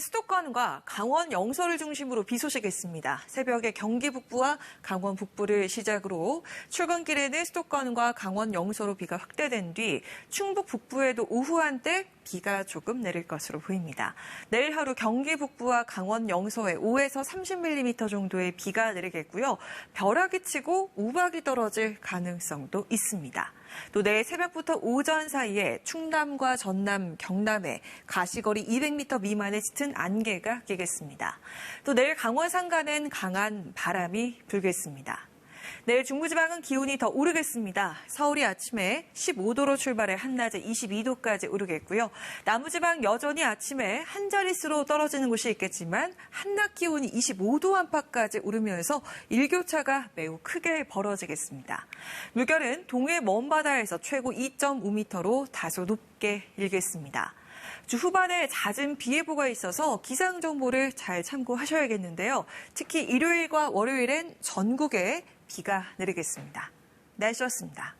수도권과 강원 영서를 중심으로 비 소식이 있습니다. 새벽에 경기 북부와 강원 북부를 시작으로 출근길에는 수도권과 강원 영서로 비가 확대된 뒤 충북 북부에도 오후 한때 비가 조금 내릴 것으로 보입니다. 내일 하루 경기 북부와 강원 영서에 5에서 30mm 정도의 비가 내리겠고요. 벼락이 치고 우박이 떨어질 가능성도 있습니다. 또 내일 새벽부터 오전 사이에 충남과 전남, 경남에 가시거리 200m 미만의 짙은 안개가 끼겠습니다. 또 내일 강원 산간은 강한 바람이 불겠습니다. 내일 중부지방은 기온이 더 오르겠습니다. 서울이 아침에 15도로 출발해 한낮에 22도까지 오르겠고요. 남부지방 여전히 아침에 한 자릿수로 떨어지는 곳이 있겠지만 한낮 기온이 25도 안팎까지 오르면서 일교차가 매우 크게 벌어지겠습니다. 물결은 동해 먼바다에서 최고 2.5m로 다소 높게 일겠습니다. 주 후반에 잦은 비 예보가 있어서 기상 정보를 잘 참고하셔야겠는데요. 특히 일요일과 월요일엔 전국에 비가 내리겠습니다. 날씨였습니다.